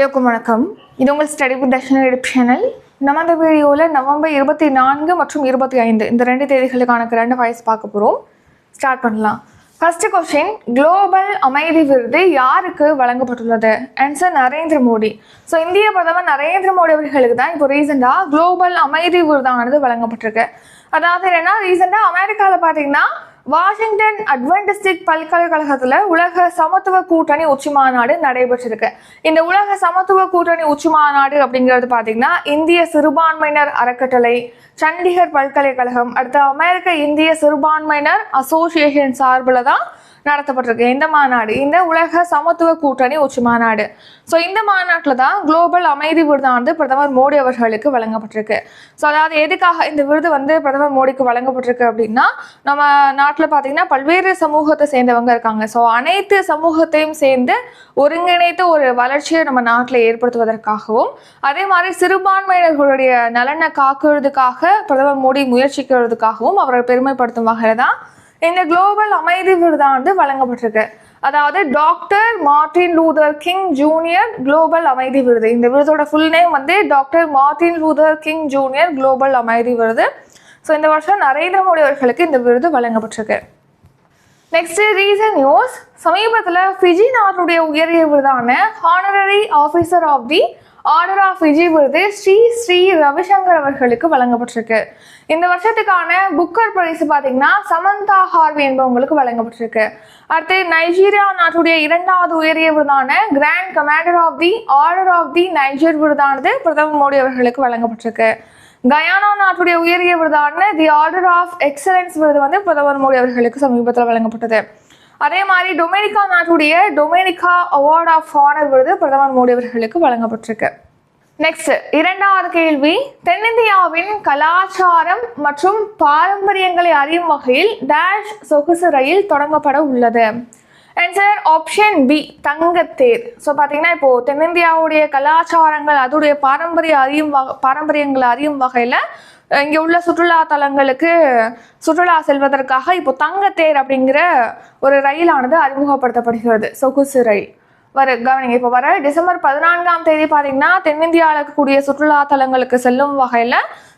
எல்லோருக்கும் வணக்கம். இது உங்கள் ஸ்டடி வித் தர்ஷன எடுப் சேனல் நம்ம அந்த வீடியோவில் நவம்பர் இருபத்தி நான்கு மற்றும் இருபத்தி ஐந்து இந்த ரெண்டு தேதிகளுக்கான ரெண்டு வயசு பார்க்க போகிறோம் ஸ்டார்ட் பண்ணலாம். ஃபஸ்ட்டு கொஸ்டின் குளோபல் அமைதி விருது யாருக்கு வழங்கப்பட்டுள்ளது? ஆன்சர் நரேந்திர மோடி. ஸோ இந்திய பிரதமர் நரேந்திர மோடி அவர்களுக்கு தான் இப்போ ரீசெண்டாக குளோபல் அமைதி விருதானது வழங்கப்பட்டிருக்கு. அதாவது என்னன்னா ரீசெண்டாக அமெரிக்காவில் பார்த்தீங்கன்னா வாஷிங்டன் அட்வென்டிஸ்டிக் பல்கலைக்கழகத்தில் உலக சமத்துவ கூட்டணி உச்சி மாநாடு நடைபெற்றிருக்கு. இந்த உலக சமத்துவ கூட்டணி உச்சி மாநாடு அப்படிங்கிறது பார்த்தீங்கன்னா இந்திய சிறுபான்மையினர் அறக்கட்டளை சண்டிகர் பல்கலைக்கழகம் அடுத்து அமெரிக்க இந்திய சிறுபான்மையினர் அசோசியேஷன் சார்பில் தான் நடத்தப்பட்டிருக்கு. இந்த மாநாடு இந்த உலக சமத்துவ கூட்டணி உச்சி மாநாடு. ஸோ இந்த மாநாட்டில் தான் குளோபல் அமைதி விருதானது பிரதமர் மோடி அவர்களுக்கு வழங்கப்பட்டிருக்கு. ஸோ அதாவது எதுக்காக இந்த விருது வந்து பிரதமர் மோடிக்கு வழங்கப்பட்டிருக்கு அப்படின்னா நம்ம நாட்டில் பார்த்தீங்கன்னா பல்வேறு சமூகத்தை சேர்ந்தவங்க இருக்காங்க. ஸோ அனைத்து சமூகத்தையும் சேர்ந்து ஒருங்கிணைத்து ஒரு வளர்ச்சியை நம்ம நாட்டில் ஏற்படுத்துவதற்காகவும் அதே மாதிரி சிறுபான்மையினர்களுடைய நலனை காக்குறதுக்காக பிரதமர் மோடி முயற்சிக்கிறதுக்காகவும் அவரை பெருமைப்படுத்தும் வகையில் தான் இந்த குளோபல் அமைதி விருதானது வழங்கப்பட்டிருக்கு. அதாவது doctor Martin Luther King junior global அமைதி விருது. இந்த விருதோட ஃபுல் நேம் வந்து doctor Martin Luther King junior global அமைதி விருது. ஸோ இந்த வருஷம் நரேந்திர மோடி அவர்களுக்கு இந்த விருது வழங்கப்பட்டிருக்கு. நெக்ஸ்ட் ரீசன் நியூஸ் சமீபத்தில் ஃபிஜி நாட்டுடைய உயரிய விருதான honorary officer of the order of Fiji விருது ஸ்ரீ ஸ்ரீ ரவிசங்கர் அவர்களுக்கு வழங்கப்பட்டிருக்கு. இந்த வருஷத்துக்கான புக்கர் பரிசு பார்த்தீங்கன்னா சமந்தா ஹார்வி என்பவங்களுக்கு வழங்கப்பட்டிருக்கு. அடுத்து நைஜீரியா நாட்டுடைய இரண்டாவது உயரிய விருதான grand commander of the order of the Niger விருதானது பிரதமர் மோடி அவர்களுக்கு வழங்கப்பட்டிருக்கு. கயானா நாட்டுடைய உயரிய விருதான தி ஆர்டர் ஆஃப் எக்ஸலன்ஸ் விருது வந்து பிரதமர் மோடி அவர்களுக்கு சமீபத்தில் வழங்கப்பட்டது. அதே மாதிரி டொமினிகா நாட்டுடைய டொமினிகா அவார்ட் ஆஃப் ஆனர் விருது பிரதமர் மோடி அவர்களுக்கு வழங்கப்பட்டிருக்கு. நெக்ஸ்ட் இரண்டாவது கேள்வி. தென்னிந்தியாவின் கலாச்சாரம் மற்றும் பாரம்பரியங்களை அறியும் வகையில் டேஷ் சொகுசு ரயில் தொடங்கப்பட உள்ளது. ஆன்சர் ஆப்ஷன் பி தங்கத்தேர். ஸோ பார்த்தீங்கன்னா இப்போ தென்னிந்தியாவுடைய கலாச்சாரங்கள் அதோடைய பாரம்பரிய அறியும் வ பாரம்பரியங்களை அறியும் வகையில் இங்கே உள்ள சுற்றுலா தலங்களுக்கு சுற்றுலா செல்வதற்காக இப்போ தங்கத்தேர் அப்படிங்கிற ஒரு ரயிலானது அறிமுகப்படுத்தப்படுகிறது. சொகுசு ரயில். வர கவனிங்க இப்போ வர டிசம்பர் பதினான்காம் தேதி பார்த்தீங்கன்னா தென்னிந்தியாவில் இருக்கக்கூடிய சுற்றுலா தலங்களுக்கு செல்லும் வகையில்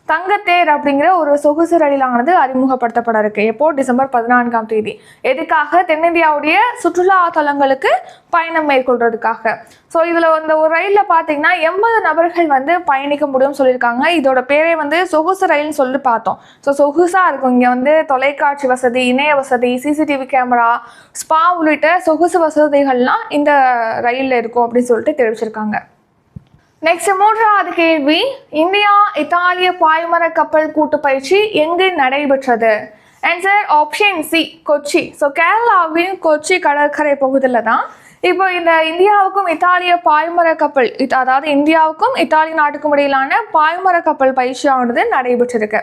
தங்கத்தேர் அப்படிங்கிற ஒரு சொகுசு ரயிலானது அறிமுகப்படுத்தப்பட இருக்கு. எப்போ? டிசம்பர் பதினான்காம் தேதி. எதுக்காக? தென்னிந்தியாவுடைய சுற்றுலா தலங்களுக்கு பயணம் மேற்கொள்றதுக்காக. ஸோ இதில் இந்த ஒரு ரயிலில் பார்த்தீங்கன்னா எண்பது நபர்கள் வந்து பயணிக்க முடியும்னு சொல்லியிருக்காங்க. இதோட பேரே வந்து சொகுசு ரயில்னு சொல்லி பார்த்தோம். ஸோ சொகுசாக இருக்கும். இங்கே வந்து தொலைக்காட்சி வசதி இணைய வசதி சிசிடிவி கேமரா ஸ்பா உள்ளிட்ட சொகுசு வசதிகள்லாம் இந்த ரயிலில் இருக்கும் அப்படின்னு சொல்லிட்டு தெரிவிச்சிருக்காங்க. நெக்ஸ்ட் மூன்றாவது கேள்வி. இந்தியா இத்தாலிய பாய்மர கப்பல் கூட்டு பயிற்சி எங்கு நடைபெற்றது? Answer option C Kochi. So கேரளாவின் கொச்சி கடற்கரை பகுதியில் தான். இப்போ இந்த இந்தியாவுக்கும் இத்தாலிய பாய்மர கப்பல் அதாவது இந்தியாவுக்கும் இத்தாலி நாட்டுக்கும் இடையிலான பாய்மர கப்பல் பயிற்சியானது நடைபெற்றிருக்கு.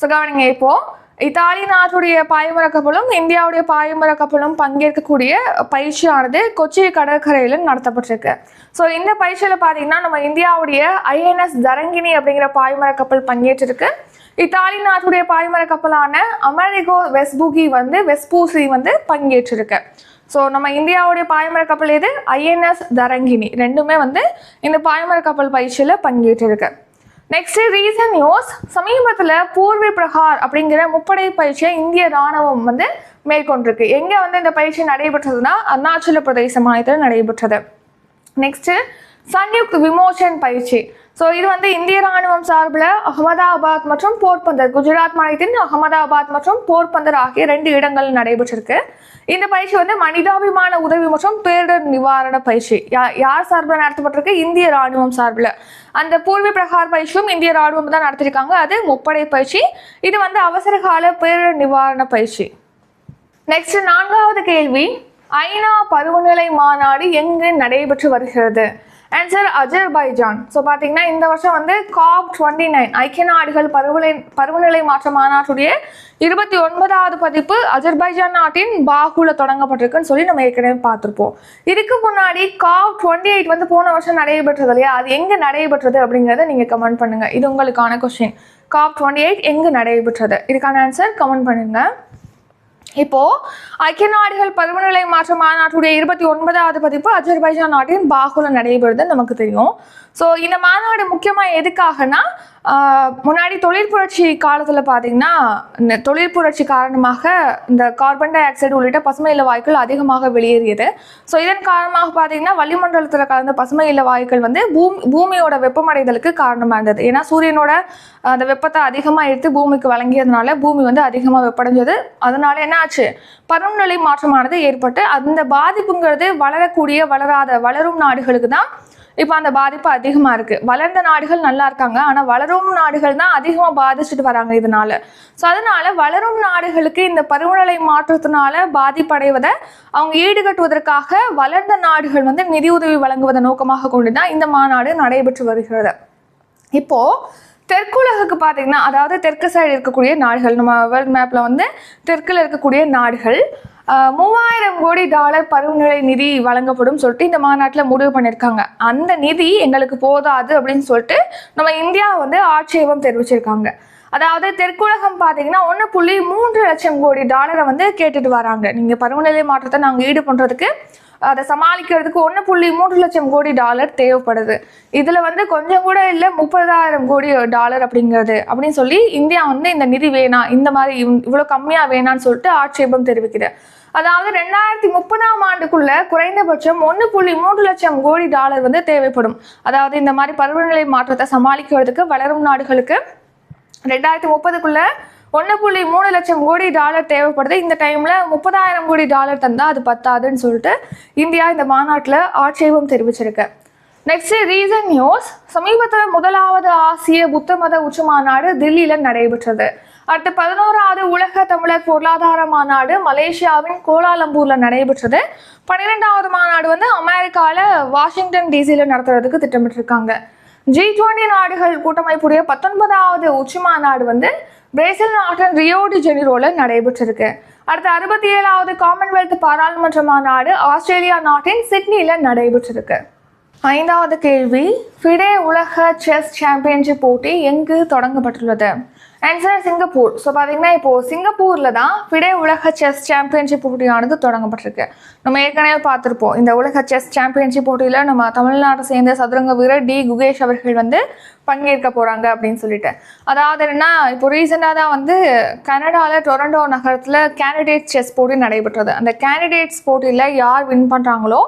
ஸோ கவனிங்க இப்போது இத்தாலி நாட்டுடைய பாய்மர கப்பலும் இந்தியாவுடைய பாய்மர கப்பலும் பங்கேற்கக்கூடிய பயிற்சியானது கொச்சி கடற்கரையில் நடத்தப்பட்டிருக்கு. ஸோ இந்த பயிற்சியில் பார்த்தீங்கன்னா நம்ம இந்தியாவுடைய ஐஎன்எஸ் தரங்கினி அப்படிங்கிற பாய்மர கப்பல் பங்கேற்றிருக்கு. இத்தாலி நாட்டுடைய பாய்மர கப்பலான அமெரிகோ வெஸ்புகி வந்து வெஸ்பூசி வந்து பங்கேற்றிருக்கு. ஸோ நம்ம இந்தியாவுடைய பாய்மர கப்பல் எது? ஐஎன்எஸ் தரங்கினி. ரெண்டுமே வந்து இந்த பாய்மர கப்பல் பயிற்சியில் பங்கேற்றிருக்கு. நெக்ஸ்ட் ரீசன் நியூஸ் சமீபத்தில் பூர்வி பிரகார் அப்படிங்கிற முப்படை பயிற்சியை இந்திய ராணுவம் வந்து மேற்கொண்டிருக்கு. எங்கே வந்து இந்த பயிற்சி நடைபெற்றதுன்னா அருணாச்சல பிரதேச மாநிலத்தில் நடைபெற்றது. நெக்ஸ்ட்டு சன்யுக்த் விமோச்சன் பயிற்சி. ஸோ இது வந்து இந்திய ராணுவம் சார்பில் அகமதாபாத் மற்றும் போர்பந்தர் குஜராத் மாநிலத்தின் அகமதாபாத் மற்றும் போர்பந்தர் ஆகிய ரெண்டு இடங்கள் நடைபெற்றிருக்கு. இந்த பயிற்சி வந்து மனிதாபிமான உதவி மற்றும் பேரிடர் நிவாரண பயிற்சி. யார் சார்பில் நடத்தப்பட்டிருக்கு? இந்திய ராணுவம் சார்பில். அந்த பூர்வி பிரகார் பயிற்சியும் இந்திய ராணுவம் தான் நடத்திருக்காங்க. அது முப்படை பயிற்சி. இது வந்து அவசர கால பேரிடர் நிவாரண பயிற்சி. நெக்ஸ்ட் நான்காவது கேள்வி. ஐநா பருவநிலை மாநாடு எங்கு நடைபெற்று வருகிறது? Answer Azerbaijan. ஸோ பார்த்தீங்கன்னா இந்த வருஷம் வந்து காப் டுவெண்ட்டி நைன் ஐக்கிய நாடுகள் பருவநிலை பருவநிலை மாற்ற மாநாட்டுடைய இருபத்தி ஒன்பதாவது பதிப்பு அஜர்பைஜான் நாட்டின் பாகுல தொடங்கப்பட்டிருக்குன்னு சொல்லி நம்ம ஏற்கனவே பார்த்துருப்போம். இதுக்கு முன்னாடி காப் டுவெண்ட்டி எயிட் வந்து போன வருஷம் நடைபெற்றது இல்லையா? அது எங்கே நடைபெற்றது அப்படிங்கிறத நீங்கள் கமெண்ட் பண்ணுங்கள் இது உங்களுக்கான கொஸ்டின் காப் டுவெண்ட்டி எயிட் எங்கு நடைபெற்றது? இதுக்கான ஆன்சர் கமெண்ட் பண்ணுங்கள் இப்போ ஐக்கிய நாடுகள் பருவநிலை மாற்ற மாநாட்டுடைய இருபத்தி ஒன்பதாவது பதிப்பு அஜர்பைஜான் நாட்டின் பாகுல நடைபெறுது நமக்கு தெரியும். ஸோ இந்த மாநாடு முக்கியமாக எதுக்காகனா முன்னாடி தொழில் புரட்சி காலத்தில் பார்த்தீங்கன்னா இந்த தொழில் புரட்சி காரணமாக இந்த கார்பன் டை ஆக்சைடு உள்ளிட்ட பசுமை இல்ல வாயுக்கள் அதிகமாக வெளியேறியது. ஸோ இதன் காரணமாக பார்த்தீங்கன்னா வளிமண்டலத்தில் கலந்த பசுமை இல்ல வாயுக்கள் வந்து பூமி பூமியோட வெப்பமடைதலுக்கு காரணமாக இருந்தது ஏன்னா சூரியனோட அந்த வெப்பத்தை அதிகமாக எடுத்து பூமிக்கு வழங்கியதுனால பூமி வந்து அதிகமாக வெப்படைஞ்சது. அதனால என்ன ஆச்சு பருவநிலை மாற்றமானது ஏற்பட்டு அந்த பாதிப்புங்கிறது வளரக்கூடிய வளராத வளரும் நாடுகளுக்கு தான் இப்போ அந்த பாதிப்பு அதிகமாக இருக்குது வளர்ந்த நாடுகள் நல்லா இருக்காங்க. ஆனால் வளரும் நாடுகள் தான் அதிகமாக பாதிச்சுட்டு வராங்க இதனால. ஸோ அதனால வளரும் நாடுகளுக்கு இந்த பருவநிலை மாற்றத்தினால பாதிப்படைவதை அவங்க ஈடுகட்டுவதற்காக வளர்ந்த நாடுகள் வந்து நிதியுதவி வழங்குவதை நோக்கமாக கொண்டு தான் இந்த மாநாடு நடைபெற்று வருகிறது. இப்போது தெற்குலகுக்கு பார்த்தீங்கன்னா அதாவது தெற்கு சைடு இருக்கக்கூடிய நாடுகள் நம்ம வேர்ல்ட் மேப்பில் வந்து தெற்கில் இருக்கக்கூடிய நாடுகள் மூவாயிரம் கோடி டாலர் பருவநிலை நிதி வழங்கப்படும் சொல்லிட்டு இந்த மாநாட்டில் முடிவு பண்ணியிருக்காங்க. அந்த நிதி எங்களுக்கு போதாது அப்படின்னு சொல்லிட்டு நம்ம இந்தியா வந்து ஆட்சேபம் தெரிவிச்சிருக்காங்க. அதாவது தெற்குலகம் பார்த்தீங்கன்னா ஒன்று புள்ளி மூன்று லட்சம் கோடி டாலரை வந்து கேட்டுட்டு வராங்க. நீங்கள் பருவநிலை மாற்றத்தை நாங்கள் ஈடு பண்ணுறதுக்கு அதை சமாளிக்கிறதுக்கு ஒன்று புள்ளி மூன்று லட்சம் கோடி டாலர் தேவைப்படுது. இதில் வந்து கொஞ்சம் கூட இல்லை முப்பதாயிரம் கோடி டாலர் அப்படிங்கிறது அப்படின்னு சொல்லி இந்தியா வந்து இந்த நிதி வேணாம் இந்த மாதிரி இவ்- இவ்வளோ கம்மியாக வேணாம்னு சொல்லிட்டு ஆட்சேபம் தெரிவிக்குது. அதாவது ரெண்டாயிரத்தி முப்பதாம் ஆண்டுக்குள்ள குறைந்தபட்சம் ஒன்று புள்ளி மூன்று லட்சம் கோடி டாலர் வந்து தேவைப்படும். அதாவது இந்த மாதிரி பருவநிலை மாற்றத்தை சமாளிக்கிறதுக்கு வளரும் நாடுகளுக்கு ரெண்டாயிரத்தி முப்பதுக்குள்ள ஒன்று புள்ளி மூணு லட்சம் கோடி டாலர் தேவைப்படுது. இந்த டைமில் முப்பதாயிரம் கோடி டாலர் தந்தால் அது பத்தாதுன்னு சொல்லிட்டு இந்தியா இந்த மாநாட்டில் ஆட்சேபம் தெரிவிச்சிருக்கு. நெக்ஸ்ட் ரீசன் நியூஸ் சமீபத்தில் முதலாவது ஆசிய புத்த மத உச்சி மாநாடு தில்லியில் நடைபெற்றது. அடுத்து பதினோராவது உலக தமிழர் பொருளாதார மாநாடு மலேசியாவின் கோலாலம்பூரில் நடைபெற்றது. பன்னிரெண்டாவது மாநாடு வந்து அமெரிக்காவில் வாஷிங்டன் டிசியில் நடத்துறதுக்கு திட்டமிட்டிருக்காங்க. ஜி டுவெண்டி நாடுகள் கூட்டமைப்புடைய பத்தொன்பதாவது உச்சி மாநாடு வந்து பிரேசில் நாட்டின் ரியோடி ஜெனிரோல நடைபெற்றிருக்கு. அடுத்த அறுபத்தி ஏழாவது காமன்வெல்த் பாராளுமன்ற மாநாடு ஆஸ்திரேலியா நாட்டின் சிட்னில நடைபெற்றிருக்கு. ஐந்தாவது கேள்வி ஃபிடே உலக செஸ் சாம்பியன்ஷிப் போட்டி எங்கு தொடங்கப்பட்டுள்ளது? ஆன்சர் சிங்கப்பூர் ஸோ பார்த்தீங்கன்னா இப்போது சிங்கப்பூரில் தான் ஃபிடே உலக செஸ் சாம்பியன்ஷிப் போட்டியானது தொடங்கப்பட்டிருக்கு. நம்ம ஏற்கனவே பார்த்துருப்போம். இந்த உலக செஸ் சாம்பியன்ஷிப் போட்டியில் நம்ம தமிழ்நாட்டை சேர்ந்த சதுரங்க வீரர் டி. குகேஷ் அவர்கள் வந்து பங்கேற்க போகிறாங்க அப்படின்னு சொல்லிட்டு. அதாவது என்னென்னா இப்போ ரீசெண்டாக தான் வந்து கனடாவில் டொரண்டோ நகரத்தில் கேண்டிடேட் செஸ் போட்டி நடைபெற்றது. அந்த கேண்டிடேட்ஸ் போட்டியில் யார் வின் பண்ணுறாங்களோ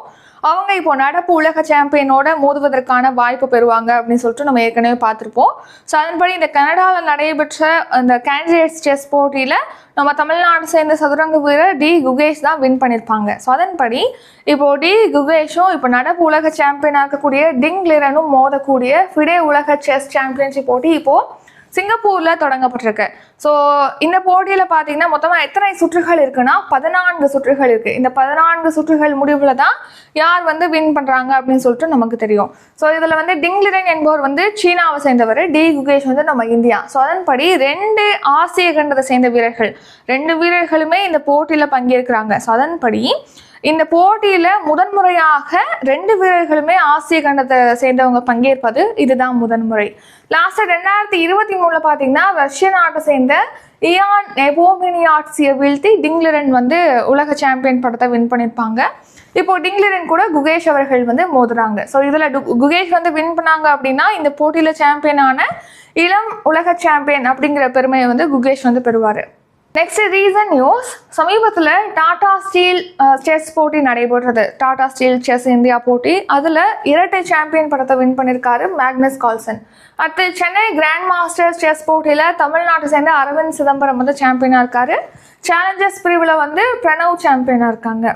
அவங்க இப்போ நடப்பு உலக சாம்பியனோட மோதுவதற்கான வாய்ப்பு பெறுவாங்க அப்படின்னு சொல்லிட்டு நம்ம ஏற்கனவே பார்த்துருப்போம். ஸோ அதன்படி இந்த கனடாவில் நடைபெற்ற அந்த கேண்டிடேட்ஸ் செஸ் போட்டியில் நம்ம தமிழ்நாடு சேர்ந்த சதுரங்க வீரர் டி குகேஷ் தான் வின் பண்ணியிருப்பாங்க ஸோ அதன்படி இப்போ டி குகேஷும் இப்போ நடப்பு உலக சாம்பியனாக இருக்கக்கூடிய டிங் லிரனும் மோதக்கூடிய ஃபிடே உலக செஸ் சாம்பியன்ஷிப் போட்டி இப்போது சிங்கப்பூரில் தொடங்கப்பட்டிருக்கு. ஸோ இந்த போட்டியில் பார்த்தீங்கன்னா மொத்தமாக எத்தனை சுற்றுகள் இருக்குன்னா பதினான்கு சுற்றுகள் இருக்குது இந்த பதினான்கு சுற்றுகள் முடிவில் தான் யார் வந்து வின் பண்ணுறாங்க அப்படின்னு சொல்லிட்டு நமக்கு தெரியும். ஸோ இதில் வந்து டிங்லிரன் என்பவர் வந்து சீனாவை சேர்ந்தவர். டி குகேஷ் வந்து நம்ம இந்தியா. ஸோ அதன்படி ரெண்டு ஆசிய கண்டத்தை சேர்ந்த வீரர்கள் ரெண்டு வீரர்களுமே இந்த போட்டியில் பங்கேற்கிறாங்க. ஸோ அதன்படி இந்த போட்டியில் முதன்முறையாக ரெண்டு வீரர்களுமே ஆசிய கண்டத்தை சேர்ந்தவங்க பங்கேற்பது இதுதான் முதன்முறை லாஸ்ட் ரெண்டாயிரத்தி இருபத்தி மூணுல பாத்தீங்கன்னா ரஷ்ய நாட்டை சேர்ந்த இயான் நெபோமினியாட்சியை வீழ்த்தி டிங்லரன் வந்து உலக சாம்பியன் படத்தை வின் பண்ணியிருப்பாங்க. இப்போ டிங்லரன் கூட குகேஷ் அவர்கள் வந்து மோதுறாங்க. ஸோ இதில் குகேஷ் வந்து வின் பண்ணாங்க அப்படின்னா இந்த போட்டியில் சாம்பியனான இளம் உலக சாம்பியன் அப்படிங்கிற பெருமையை வந்து குகேஷ் வந்து பெறுவார். நெக்ஸ்ட் ரீசன் நியூஸ் சமீபத்தில் டாடா ஸ்டீல் செஸ் போட்டி நடைபெற்றது. டாடா ஸ்டீல் செஸ் இந்தியா போட்டி அதில் இரட்டை சாம்பியன் படத்தை வின் பண்ணியிருக்காரு மேக்னஸ் கால்சன் அடுத்து சென்னை கிராண்ட் மாஸ்டர்ஸ் செஸ் போட்டியில் தமிழ்நாட்டை சேர்ந்த அரவிந்த் சிதம்பரம் வந்து சாம்பியனாக இருக்காரு. சேலஞ்சர்ஸ் பிரிவில் வந்து பிரணவ் சாம்பியனாக இருக்காங்க.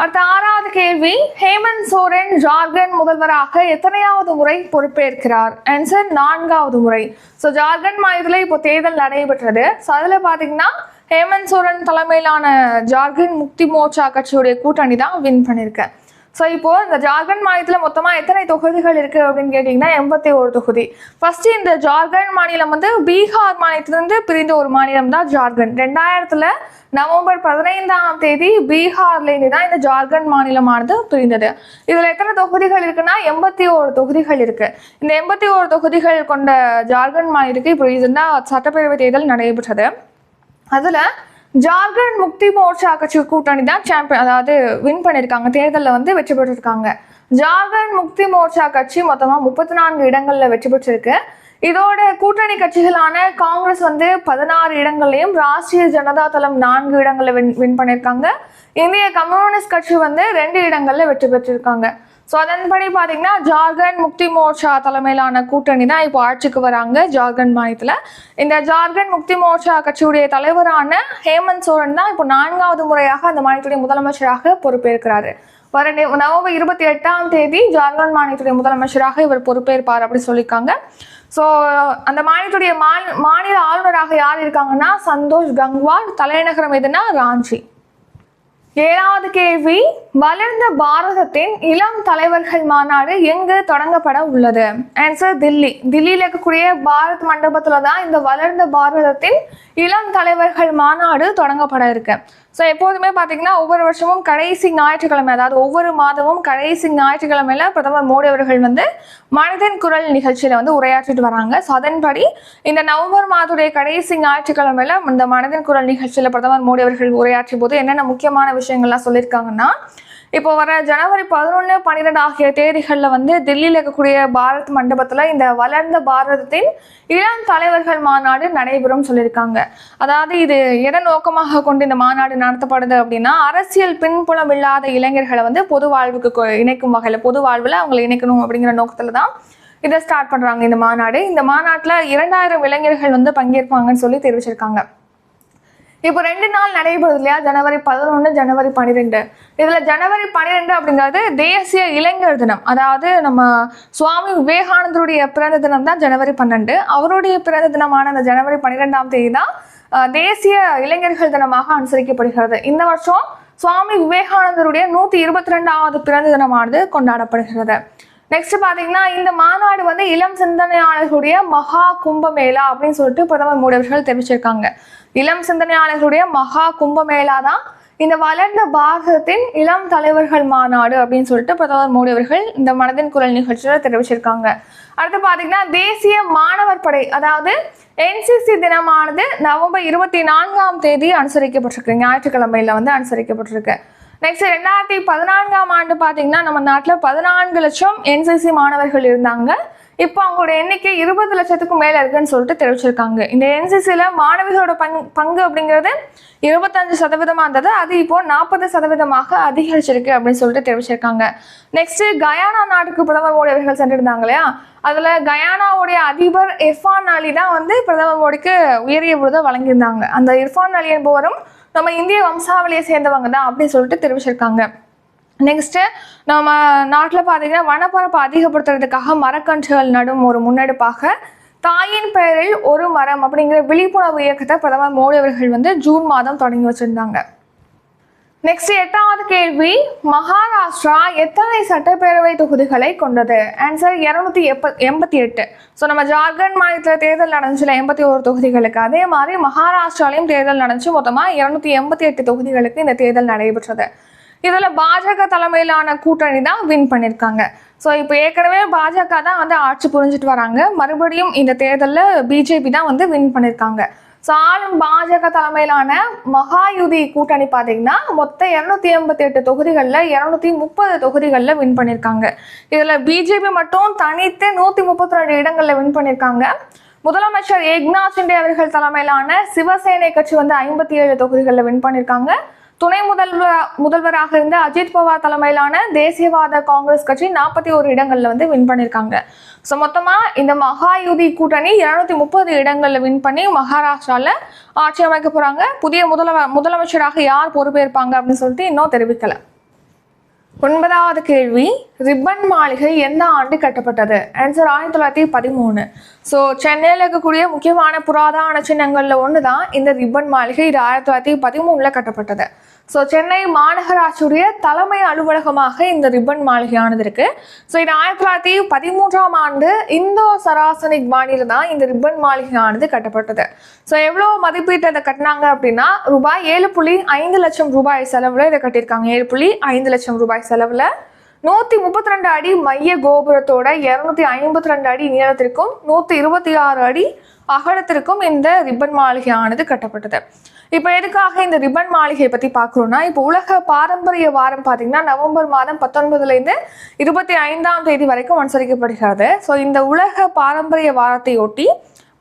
அடுத்த ஆறாவது கேள்வி ஹேமந்த் சோரன் ஜார்க்கண்ட் முதல்வராக எத்தனையாவது முறை பொறுப்பேற்கிறார்? ஆன்சர் நான்காவது முறை. ஸோ ஜார்க்கண்ட் மாநிலத்தில் இப்போ தேர்தல் நடைபெற்றது. ஸோ அதில் பார்த்தீங்கன்னா ஹேமந்த் சோரன் தலைமையிலான ஜார்க்கண்ட் முக்தி மோர்ச்சா கட்சியுடைய கூட்டணி தான் வின் பண்ணியிருக்கேன் ஸோ இப்போ இந்த ஜார்க்கண்ட் மாநிலத்தில் மொத்தமாக எத்தனை தொகுதிகள் இருக்குது அப்படின்னு கேட்டிங்கன்னா எண்பத்தி ஒரு தொகுதி. ஃபஸ்ட்டு இந்த ஜார்க்கண்ட் மாநிலம் வந்து பீகார் மாநிலத்திலிருந்து பிரிந்த ஒரு மாநிலம் தான் ஜார்க்கண்ட். ரெண்டாயிரத்தில் நவம்பர் பதினைந்தாம் தேதி பீகார்லேருந்து தான் இந்த ஜார்க்கண்ட் மாநிலமானது பிரிந்தது. இதில் எத்தனை தொகுதிகள் இருக்குன்னா எண்பத்தி ஒரு தொகுதிகள் இருக்குது இந்த எண்பத்தி ஒரு தொகுதிகள் கொண்ட ஜார்க்கண்ட் மாநிலத்துக்கு இப்போ ரீசெண்டாக சட்டப்பேரவை தேர்தல் நடைபெற்றது? அதில் ஜார்க்கண்ட் முக்தி மோர்ச்சா கட்சி கூட்டணி தான் சாம்பியன் அதாவது வின் பண்ணியிருக்காங்க. தேர்தலில் வந்து வெற்றி பெற்றிருக்காங்க. ஜார்க்கண்ட் முக்தி மோர்ச்சா கட்சி மொத்தமாக முப்பத்தி நான்கு இடங்களில் வெற்றி பெற்றிருக்கு. இதோட கூட்டணி கட்சிகளான காங்கிரஸ் வந்து பதினாறு இடங்கள்லையும் ராஷ்டிரிய ஜனதா தளம் நான்கு இடங்களில் வின் வின் பண்ணியிருக்காங்க. இந்திய கம்யூனிஸ்ட் கட்சி வந்து ரெண்டு இடங்களில் வெற்றி பெற்றிருக்காங்க. ஸோ அதன்படி பார்த்தீங்கன்னா ஜார்க்கண்ட் முக்தி மோர்ச்சா தலைமையிலான கூட்டணி தான் இப்போ ஆட்சிக்கு வராங்க ஜார்க்கண்ட் மாநிலத்தில். இந்த ஜார்க்கண்ட் முக்தி மோர்ச்சா கட்சியுடைய தலைவரான ஹேமந்த் சோரன் தான் இப்போ நான்காவது முறையாக அந்த மாநிலத்துடைய முதலமைச்சராக பொறுப்பேற்கிறாரு. வர நவம்பர் இருபத்தி எட்டாம் தேதி ஜார்க்கண்ட் மாநிலத்துடைய முதலமைச்சராக இவர் பொறுப்பேற்பார் அப்படின்னு சொல்லியிருக்காங்க. ஸோ அந்த மாநிலத்துடைய மாநில ஆளுநராக யார் இருக்காங்கன்னா சந்தோஷ் கங்வார் தலைநகரம் எதுனா ராஞ்சி. ஏழாவது கேள்வி வளர்ந்த பாரதத்தின் இளம் தலைவர்கள் மாநாடு எங்கு தொடங்கப்பட உள்ளது? ஆன்சர் தில்லி. தில்லியில் இருக்கக்கூடிய பாரத் மண்டபத்தில் தான் இந்த வளர்ந்த பாரதத்தின் இளம் தலைவர்கள் மாநாடு தொடங்கப்பட இருக்கு. ஸோ எப்போதுமே பார்த்தீங்கன்னா ஒவ்வொரு வருஷமும் கடைசி ஞாயிற்றுக்கிழமை அதாவது ஒவ்வொரு மாதமும் கடைசி ஞாயிற்றுக்கிழமையில பிரதமர் மோடி அவர்கள் வந்து மனிதன் குரல் நிகழ்ச்சியில வந்து உரையாற்றிட்டு வராங்க. ஸோ அதன்படி இந்த நவம்பர் மாதத்துடைய கடைசி ஞாயிற்றுக்கிழமையில இந்த மனிதன் குரல் நிகழ்ச்சியில பிரதமர் மோடி அவர்கள் உரையாற்றிய போது என்னென்ன முக்கியமான விஷயங்கள்லாம் சொல்லியிருக்காங்கன்னா இப்போ வர ஜனவரி பதினொன்று பன்னிரெண்டு ஆகிய தேதிகளில் வந்து தில்லியில் இருக்கக்கூடிய பாரத் மண்டபத்தில் இந்த வளர்ந்த பாரதத்தின் இளம் தலைவர்கள் மாநாடு நடைபெறும் சொல்லியிருக்காங்க. அதாவது இது எதை நோக்கமாக கொண்டு இந்த மாநாடு நடத்தப்படுது அப்படின்னா அரசியல் பின்புலம் இல்லாத இளைஞர்களை வந்து பொது வாழ்வுக்கு கொ- இணைக்கும் வகையில் பொது வாழ்வில் அவங்களை இணைக்கணும் அப்படிங்கிற நோக்கத்தில் தான் இதை ஸ்டார்ட் பண்ணுறாங்க இந்த மாநாடு. இந்த மாநாட்டில் இரண்டாயிரம் இளைஞர்கள் வந்து பங்கேற்பாங்கன்னு சொல்லி தெரிவிச்சிருக்காங்க. இப்போ ரெண்டு நாள் நடைபெறுது இல்லையா? ஜனவரி பதினொன்று ஜனவரி பன்னிரெண்டு இதில் ஜனவரி பன்னிரெண்டு அப்படிங்கிறது தேசிய இளைஞர் தினம். அதாவது நம்ம சுவாமி விவேகானந்தருடைய பிறந்த தினம் தான் ஜனவரி பன்னெண்டு. அவருடைய பிறந்த தினமான அந்த ஜனவரி பன்னிரெண்டாம் தேதி தான் தேசிய இளைஞர்கள் தினமாக அனுசரிக்கப்படுகிறது. இந்த வருஷம் சுவாமி விவேகானந்தருடைய நூற்றி இருபத்தி ரெண்டாவது பிறந்த தினமானது கொண்டாடப்படுகிறது. நெக்ஸ்ட் பாத்தீங்கன்னா இந்த மாநாடு வந்து இளம் சிந்தனையாளர்களுடைய மகா கும்பமேளா அப்படின்னு சொல்லிட்டு பிரதமர் மோடி அவர்கள் தெரிவிச்சிருக்காங்க. இளம் சிந்தனையாளர்களுடைய மகா கும்பமேளா தான் இந்த வளர்ந்த பாரதத்தின் இளம் தலைவர்கள் மாநாடு அப்படின்னு சொல்லிட்டு பிரதமர் மோடி அவர்கள் இந்த மனதின் குரல் நிகழ்ச்சியில தெரிவிச்சிருக்காங்க. அடுத்து பாத்தீங்கன்னா தேசிய மாணவர் படை அதாவது என்சிசி தினமானது நவம்பர் இருபத்தி நான்காம் தேதி அனுசரிக்கப்பட்டிருக்கு. ஞாயிற்றுக்கிழமையில வந்து அனுசரிக்கப்பட்டிருக்கு. நெக்ஸ்ட் ரெண்டாயிரத்தி பதினான்காம் ஆண்டு பார்த்தீங்கன்னா நம்ம நாட்டில் பதினான்கு லட்சம் என்சிசி மாணவர்கள் இருந்தாங்க. இப்போ அவங்களோட எண்ணிக்கை இருபது லட்சத்துக்கும் மேலே இருக்குன்னு சொல்லிட்டு தெரிவிச்சிருக்காங்க. இந்த என்சிசியில் மாணவிகளோட பங்கு பங்கு அப்படிங்கிறது இருபத்தஞ்சு சதவீதமாக இருந்தது. அது இப்போ நாற்பது சதவீதமாக அதிகரிச்சிருக்கு அப்படின்னு சொல்லிட்டு தெரிவிச்சிருக்காங்க. நெக்ஸ்ட் கயானா நாட்டுக்கு பிரதமர் மோடி அவர்கள் சென்றிருந்தாங்க இல்லையா? அதில் கயானாவுடைய அதிபர் இர்ஃபான் அலி தான் வந்து பிரதமர் மோடிக்கு உயரிய விருதை வழங்கியிருந்தாங்க. அந்த இர்ஃபான் அலி என்பவரும் நம்ம இந்திய வம்சாவளியை சேர்ந்தவங்க தான் அப்படின்னு சொல்லிட்டு தெரிவிச்சிருக்காங்க. நெக்ஸ்ட்டு நம்ம நாட்டில் பார்த்தீங்கன்னா வனப்பரப்பை அதிகப்படுத்துறதுக்காக மரக்கன்றுகள் நடும் ஒரு முன்னெடுப்பாக. தாயின் பெயரில் ஒரு மரம் அப்படிங்கிற விழிப்புணர்வு இயக்கத்தை பிரதமர் மோடி அவர்கள் வந்து ஜூன் மாதம் தொடங்கி வச்சுருந்தாங்க. நெக்ஸ்ட் எட்டாவது கேள்வி மகாராஷ்டிரா எத்தனை சட்டப்பேரவை தொகுதிகளை கொண்டது? ஆன்சர் இரநூத்தி எப்ப எண்பத்தி எட்டு. ஸோ நம்ம ஜார்க்கண்ட் மாநிலத்தில் தேர்தல் நடந்துச்சுல எண்பத்தி ஒரு தொகுதிகளுக்கு. அதே மாதிரி மகாராஷ்டிராலையும் தேர்தல் நடந்துச்சு. மொத்தமாக இரநூத்தி எண்பத்தி எட்டு தொகுதிகளுக்கு இந்த தேர்தல் நடைபெற்றது. இதில் பாஜக தலைமையிலான கூட்டணி தான் வின் பண்ணியிருக்காங்க ஸோ இப்போ ஏற்கனவே பாஜக தான் வந்து ஆட்சி புரிஞ்சிட்டு வராங்க. மறுபடியும் இந்த தேர்தலில் பிஜேபி தான் வந்து வின் பண்ணியிருக்காங்க ஸோ ஆளும் பாஜக தலைமையிலான மகாயுதி கூட்டணி பார்த்தீங்கன்னா மொத்தம் இரநூத்தி எண்பத்தி எட்டு தொகுதிகளில் இரநூத்தி முப்பது தொகுதிகளில் வின் பண்ணியிருக்காங்க இதில் பிஜேபி மட்டும் தனித்து நூற்றி முப்பத்தி ரெண்டு இடங்களில் வின் பண்ணியிருக்காங்க முதலமைச்சர் ஏக்நாத் சிண்டே அவர்கள் தலைமையிலான சிவசேனை கட்சி வந்து ஐம்பத்தி ஏழு தொகுதிகளில் வின் பண்ணியிருக்காங்க துணை முதல்வர் முதல்வராக இருந்த அஜித் பவார் தலைமையிலான தேசியவாத காங்கிரஸ் கட்சி நாற்பத்தி ஒரு இடங்கள்ல வந்து வின் பண்ணியிருக்காங்க ஸோ மொத்தமாக இந்த மகாயுதி கூட்டணி இருநூத்தி முப்பது இடங்களில் வின் பண்ணி மகாராஷ்டிராவில் ஆட்சி அமைக்க போகிறாங்க புதிய முதலவ முதலமைச்சராக யார் பொறுப்பேற்பாங்க அப்படின்னு சொல்லிட்டு இன்னும் தெரிவிக்கல. ஒன்பதாவது கேள்வி ரிப்பன் மாளிகை எந்த ஆண்டு கட்டப்பட்டது? ஆன்சர் ஆயிரத்தி தொள்ளாயிரத்தி பதிமூணு. ஸோ சென்னையில் இருக்கக்கூடிய முக்கியமான புராதான சின்னங்களில் ஒன்று தான் இந்த ரிப்பன் மாளிகை இது ஆயிரத்தி தொள்ளாயிரத்தி பதிமூணில் கட்டப்பட்டது. ஸோ சென்னை மாநகராட்சியுடைய தலைமை அலுவலகமாக இந்த ரிப்பன் மாளிகையானது இருக்கு. ஸோ இது ஆயிரத்தி தொள்ளாயிரத்தி பதிமூன்றாம் ஆண்டு இந்தோ சராசனிக் பாணியில் தான் இந்த ரிப்பன் மாளிகையானது கட்டப்பட்டது. ஸோ எவ்வளோ மதிப்பீட்டு இதை கட்டினாங்க அப்படின்னா ரூபாய் ஏழு புள்ளி ஐந்து லட்சம் ரூபாய் செலவில் இதை கட்டியிருக்காங்க. ஏழு புள்ளி ஐந்து லட்சம் ரூபாய் செலவில். நூற்றி முப்பத்தி ரெண்டு அடி மைய கோபுரத்தோட இரநூத்தி ஐம்பத்தி ரெண்டு அடி நீளத்திற்கும் நூற்றி இருபத்தி ஆறு அடி அகலத்திற்கும் இந்த ரிப்பன் மாளிகையானது கட்டப்பட்டது. இப்போ எதுக்காக இந்த ரிப்பன் மாளிகை பற்றி பார்க்குறோம்னா இப்போ உலக பாரம்பரிய வாரம் பார்த்தீங்கன்னா நவம்பர் மாதம் பத்தொன்பதுலேருந்து இருபத்தி ஐந்தாம் தேதி வரைக்கும் அனுசரிக்கப்படுகிறது. ஸோ இந்த உலக பாரம்பரிய வாரத்தை ஒட்டி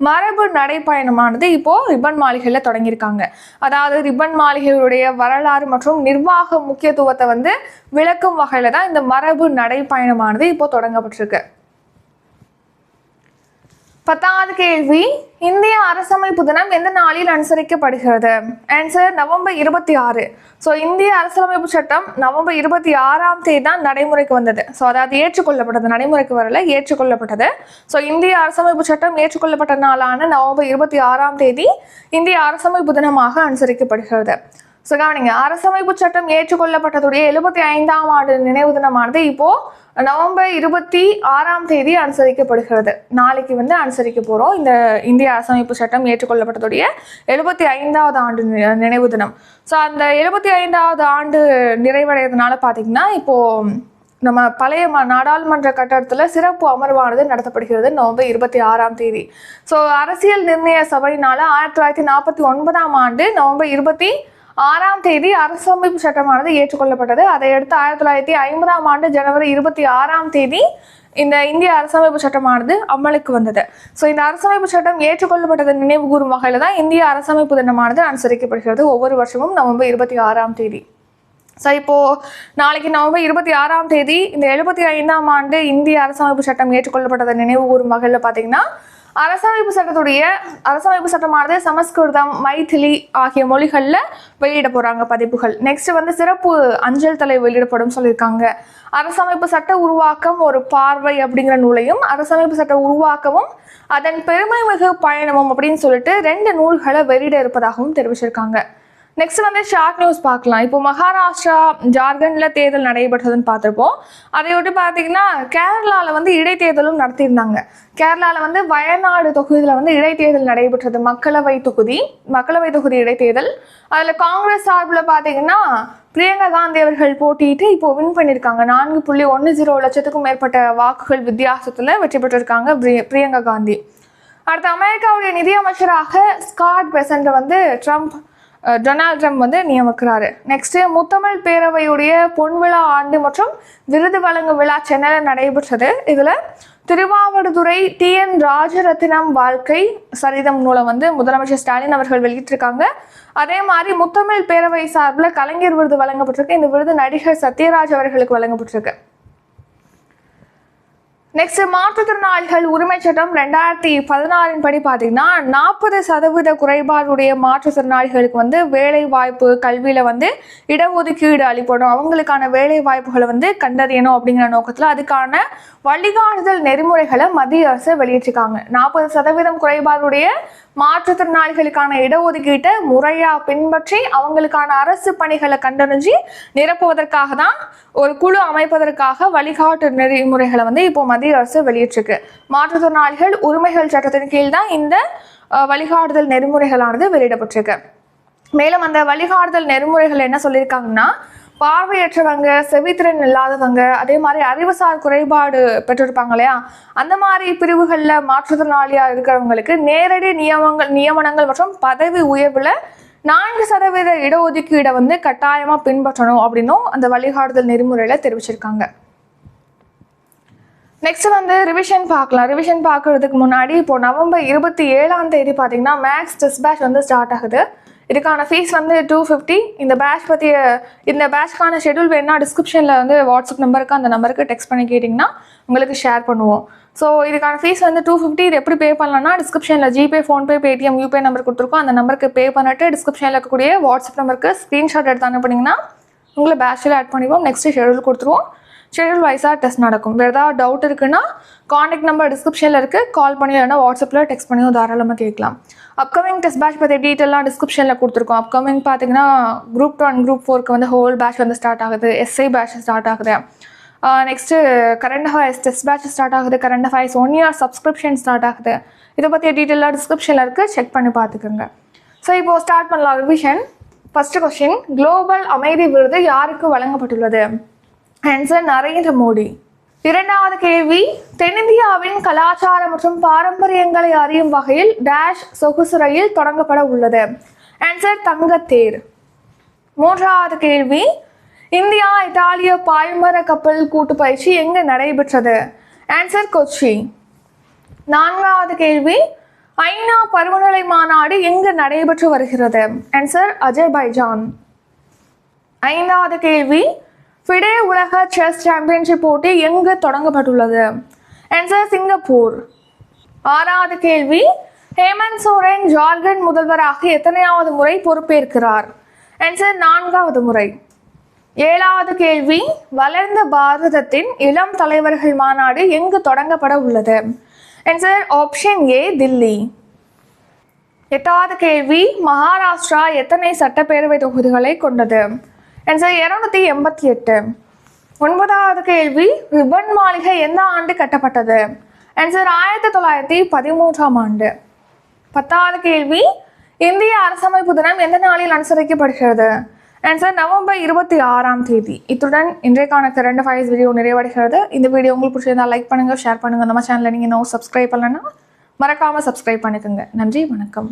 மரபு நடைப்பயணமானது இப்போ ரிப்பன் மாளிகையில் தொடங்கியிருக்காங்க. அதாவது ரிப்பன் மாளிகையுடைய வரலாறு மற்றும் நிர்வாக முக்கியத்துவத்தை வந்து விளக்கும் வகையில் தான் இந்த மரபு நடைப்பயணமானது இப்போ தொடங்கப்பட்டிருக்கு. பத்தாவது கேள்வி இந்திய அரசமைப்பு தினம் எந்த நாளில் அனுசரிக்கப்படுகிறது? ஆன்சர் நவம்பர் இருபத்தி ஆறு. ஸோ இந்திய அரசியலமைப்பு சட்டம் நவம்பர் இருபத்தி ஆறாம் தேதி தான் நடைமுறைக்கு வந்தது. ஸோ அதாவது ஏற்றுக்கொள்ளப்பட்டது. நடைமுறைக்கு வரல ஏற்றுக்கொள்ளப்பட்டது. ஸோ இந்திய அரசமைப்பு சட்டம் ஏற்றுக்கொள்ளப்பட்ட நாளான நவம்பர் இருபத்தி ஆறாம் தேதி இந்திய அரசமைப்பு தினமாக அனுசரிக்கப்படுகிறது. ஸோ கவனிங்க அரசமைப்பு சட்டம் ஏற்றுக்கொள்ளப்பட்டதுடைய எழுபத்தி ஐந்தாம் ஆண்டு நினைவு தினமானது இப்போது நவம்பர் இருபத்தி ஆறாம் தேதி அனுசரிக்கப்படுகிறது. நாளைக்கு வந்து அனுசரிக்க போகிறோம் இந்த இந்திய அரசமைப்பு சட்டம் ஏற்றுக்கொள்ளப்பட்டதுடைய எழுபத்தி ஐந்தாவது ஆண்டு நி- நினைவு தினம். ஸோ அந்த எழுபத்தி ஐந்தாவது ஆண்டு நிறைவடைகிறதுனால பார்த்தீங்கன்னா இப்போது நம்ம பழைய ம நாடாளுமன்ற கட்டடத்தில் சிறப்பு அமர்வானது நடத்தப்படுகிறது நவம்பர் இருபத்தி ஆறாம் தேதி. ஸோ அரசியல் நிர்ணய சபையினால் ஆயிரத்தி தொள்ளாயிரத்தி நாற்பத்தி ஒன்பதாம் ஆண்டு நவம்பர் இருபத்தி ஆறாம் தேதி அரசமைப்பு சட்டமானது ஏற்றுக்கொள்ளப்பட்டது. அதையடுத்து ஆயிரத்தி தொள்ளாயிரத்தி ஐம்பதாம் ஆண்டு ஜனவரி இருபத்தி ஆறாம் தேதி இந்த இந்திய அரசமைப்பு சட்டமானது அமலுக்கு வந்தது. ஸோ இந்த அரசமைப்பு சட்டம் ஏற்றுக்கொள்ளப்பட்டதை நினைவு கூறும் வகையில் தான் இந்திய அரசமைப்பு தினமானது அனுசரிக்கப்படுகிறது. ஒவ்வொரு வருஷமும் நவம்பர் இருபத்தி ஆறாம் தேதி. ஸோ இப்போ நாளைக்கு நவம்பர் இருபத்தி ஆறாம் தேதி இந்த எழுபத்தி ஐந்தாம் ஆண்டு இந்திய அரசமைப்பு சட்டம் ஏற்றுக்கொள்ளப்பட்டதை நினைவு கூறும் வகையில் பார்த்தீங்கன்னா அரசமைப்பு சட்டத்துடைய அரசமைப்பு சட்டமானது சமஸ்கிருதம் மைதிலி ஆகிய மொழிகளில் வெளியிட போகிறாங்க பதிப்புகள். நெக்ஸ்ட் வந்து சிறப்பு அஞ்சல் தலை வெளியிடப்படும் சொல்லியிருக்காங்க. அரசமைப்பு சட்ட உருவாக்கம் ஒரு பார்வை அப்படிங்கிற நூலையும் அரசமைப்பு சட்ட உருவாக்கமும் அதன் பெருமை மிகு பயணமும் அப்படின்னு சொல்லிட்டு ரெண்டு நூல்களை வெளியிட இருப்பதாகவும் தெரிவிச்சிருக்காங்க. நெக்ஸ்ட் வந்து ஷார்ட் நியூஸ் பார்க்கலாம். இப்போ மகாராஷ்டிரா ஜார்க்கண்ட்ல தேர்தல் நடைபெற்றதுன்னு பார்த்துருப்போம். அதையொட்டி பார்த்தீங்கன்னா கேரளாவில் வந்து இடைத்தேர்தலும் நடத்தியிருந்தாங்க. கேரளாவில் வந்து வயநாடு தொகுதியில் வந்து இடைத்தேர்தல் நடைபெற்றது மக்களவை தொகுதி மக்களவை தொகுதி இடைத்தேர்தல். அதில் காங்கிரஸ் சார்பில் பார்த்தீங்கன்னா பிரியங்கா காந்தி அவர்கள் போட்டியிட்டு இப்போ வின் பண்ணியிருக்காங்க. நான்கு புள்ளி ஒன்று ஜீரோ லட்சத்துக்கும் மேற்பட்ட வாக்குகள் வித்தியாசத்தில் வெற்றி பெற்றிருக்காங்க பிரியங்கா காந்தி. அடுத்து அமெரிக்காவுடைய நிதியமைச்சராக ஸ்காட் பெசன்ட் வந்து ட்ரம்ப் டொனால்ட் ட்ரம்ப் வந்து நியமிக்கிறாரு. நெக்ஸ்ட்டு முத்தமிழ் பேரவையுடைய பொன்விழா ஆண்டு மற்றும் விருது வழங்கும் விழா சென்னையில் நடைபெற்றது. இதில் திருவாவடுதுறை டி. என். ராஜரத்தினம் வாழ்க்கை சரிதம் நூலை வந்து முதலமைச்சர் ஸ்டாலின் அவர்கள் வெளியிட்டிருக்காங்க. அதே மாதிரி முத்தமிழ் பேரவை சார்பில் கலைஞர் விருது வழங்கப்பட்டிருக்கு. இந்த விருது நடிகர் சத்யராஜ் அவர்களுக்கு வழங்கப்பட்டிருக்கு. நெக்ஸ்ட் மாற்றுத்திறனாளிகள் உரிமை சட்டம் ரெண்டாயிரத்தி பதினாறின் படி பார்த்தீங்கன்னா நாற்பது சதவீத குறைபாடுடைய மாற்றுத்திறனாளிகளுக்கு வந்து வேலை வாய்ப்பு கல்வியில் வந்து இடஒதுக்கீடு அளிப்படும் அவங்களுக்கான வேலை வாய்ப்புகளை வந்து கண்டறியணும் அப்படிங்கிற நோக்கத்தில் அதுக்கான வழிகாட்டுதல் நெறிமுறைகளை மத்திய அரசு வெளியிட்டிருக்காங்க. நாற்பது சதவீதம் குறைபாடுடைய மாற்றுத்திறனாளிகளுக்கான இடஒதுக்கீட்டை முறையாக பின்பற்றி அவங்களுக்கான அரசு பணிகளை கண்டறிஞ்சு நிரப்புவதற்காக தான் ஒரு குழு அமைப்பதற்காக வழிகாட்டு நெறிமுறைகளை வந்து இப்போ மத்திய அரசு வெளியிட்டிருக்கு. மாற்றுத்திறனாளிகள் உரிமைகள் சட்டத்தின் கீழ் தான் இந்த வழிகாட்டுதல் நெறிமுறைகளானது வெளியிடப்பட்டிருக்கு. மேலும் அந்த வழிகாட்டுதல் நெறிமுறைகள் என்ன சொல்லியிருக்காங்கன்னா பார்வையற்றவங்க செவித்திறன் இல்லாதவங்க அதே மாதிரி அறிவுசார் குறைபாடு பெற்றிருப்பாங்க இல்லையா? அந்த மாதிரி பிரிவுகளில் மாற்றுத்திறனாளியாக இருக்கிறவங்களுக்கு நேரடி நியமங்கள் நியமனங்கள் மற்றும் பதவி உயர்வில் நான்கு சதவீத இடஒதுக்கீடை வந்து கட்டாயமாக பின்பற்றணும் அப்படின்னும் அந்த வழிகாட்டுதல் நெறிமுறையில் தெரிவிச்சிருக்காங்க. நெக்ஸ்ட் வந்து ரிவிஷன் பார்க்கலாம். ரிவிஷன் பார்க்கறதுக்கு முன்னாடி இப்போ நவம்பர் இருபத்தி ஏழாம் தேதி பார்த்தீங்கன்னா மேக்ஸ் டெஸ்ட் வந்து ஸ்டார்ட் ஆகுது. இதுக்கான ஃபீஸ் வந்து டூ ஃபிஃப்டி இந்த பேட்ச் பற்றிய இந்த பேட்ச்க்கான ஷெட்யூல் வேணும்னா டிஸ்கிரிப்ஷனில் வந்து வாட்ஸ்அப் நம்பருக்கு அந்த நம்பருக்கு டெக்ஸ்ட் பண்ணி கேட்டிங்கன்னா உங்களுக்கு ஷேர் பண்ணுவோம். ஸோ இதுக்கான ஃபீஸ் வந்து டூ ஃபிஃப்டி இது எப்படி பே பண்ணலாம்னா டிஸ்கிரிப்ஷனில் GPay PhonePe Paytm UPay number கொடுத்துருக்கோம். அந்த நம்பருக்கு பே பண்ணிட்டு டிஸ்கிரிப்ஷனில் இருக்கக்கூடிய வாட்ஸ்அப் நம்பருக்கு ஸ்க்ரீன்ஷாட் எடுத்து அனுப்புனீங்கன்னா உங்களை பேட்சில் ஆட் பண்ணிடுவோம். நெக்ஸ்ட் ஷெட்யூல் கொடுத்துருவோம். ஷெட்யூல் வைஸாக டெஸ்ட் நடக்கும். வேறு ஏதாவது டவுட் இருக்குன்னா காண்டாக்ட் நம்பர் டிஸ்கிரிப்ஷனில் இருக்குது கால் பண்ணி இல்லைன்னா வாட்ஸ்அப்பில் டெக்ஸ்ட் பண்ணியும் தாராளமாக கேட்கலாம். அப்கமிங் டெஸ்ட் பேட்ச் பற்றி டீட்டெயிலாம் டிஸ்கிரிப்ஷனில் கொடுத்துருக்கோம். அப்கமிங் பார்த்தீங்கன்னா குரூப் டூ அண்ட் குரூப் ஃபோருக்கு வந்து ஹோல் பேட்ச் வந்து ஸ்டார்ட் ஆகுது. எஸ்ஐ பேட்ச் ஸ்டார்ட் ஆகுது. Next current affairs test batch start ஆகுது. Current affairs one year subscription start ஆகுது. இதை பற்றிய டீட்டெயிலாக டிஸ்கிரிப்ஷனில் இருக்குது செக் பண்ணி பார்த்துக்கோங்க ஸோ இப்போது ஸ்டார்ட் பண்ணலாம் ரிவிஷன் ஃபஸ்ட்டு கொஸ்டின் குளோபல் அமைதி விருது யாருக்கு வழங்கப்பட்டுள்ளது? ஆன்சர் நரேந்திர மோடி. இரண்டாவது கேள்வி தென்னிந்தியாவின் கலாச்சார மற்றும் பாரம்பரியங்களை அறியும் வகையில் டேஷ் சொகுசு ரயில் தொடங்கப்பட உள்ளது. ஆன்சர் தங்கத்தேர். மூன்றாவது கேள்வி இந்தியா இத்தாலிய பாய்மர கப்பல் கூட்டு பயிற்சி எங்கு நடைபெற்றது? ஆன்சர் கொச்சி. நான்காவது கேள்வி ஐநா பருவநிலை மாநாடு எங்கு நடைபெற்று வருகிறது? Answer Azerbaijan. ஐந்தாவது கேள்வி ஃபிடே உலக செஸ் சாம்பியன்ஷிப் போட்டி எங்கு தொடங்கப்பட்டுள்ளது? Answer Singapore. ஆறாவது கேள்வி ஹேமந்த் சோரன் ஜார்க்கண்ட் முதல்வராக எத்தனையாவது முறை பொறுப்பேற்கிறார்? என்சர் நான்காவது முறை. ஏழாவது கேள்வி வளர்ந்த பாரதத்தின் இளம் தலைவர்கள் மாநாடு எங்கு தொடங்கப்பட உள்ளது? Answer option A Delhi. எட்டாவது கேள்வி மகாராஷ்டிரா எத்தனை சட்டப்பேரவை தொகுதிகளை கொண்டது? ஆன்சர் இருநூத்தி எண்பத்தி எட்டு ஒன்பதாவது கேள்வி விபன் மாளிகை எந்த ஆண்டு கட்டப்பட்டது? ஆன்சர் ஆயிரத்தி தொள்ளாயிரத்தி பதிமூன்றாம் ஆண்டு. பத்தாவது கேள்வி இந்திய அரசமைப்பு தினம் எந்த நாளில் அனுசரிக்கப்படுகிறது? ஆன்சர் நவம்பர் இருபத்தி ஆறாம் தேதி. இத்துடன் இன்றைக்கான ரெண்டு அஃபேர்ஸ் வீடியோ நிறைவடைகிறது. இந்த வீடியோ உங்களுக்கு பிடிச்சிருந்தா லைக் பண்ணுங்கள் ஷேர் பண்ணுங்கள் நம்ம சேனலை நீங்கள் இன்னும் சப்ஸ்கிரைப் பண்ணலன்னா மறக்காமல் சப்ஸ்கிரைப் பண்ணிக்கோங்க. நன்றி வணக்கம்.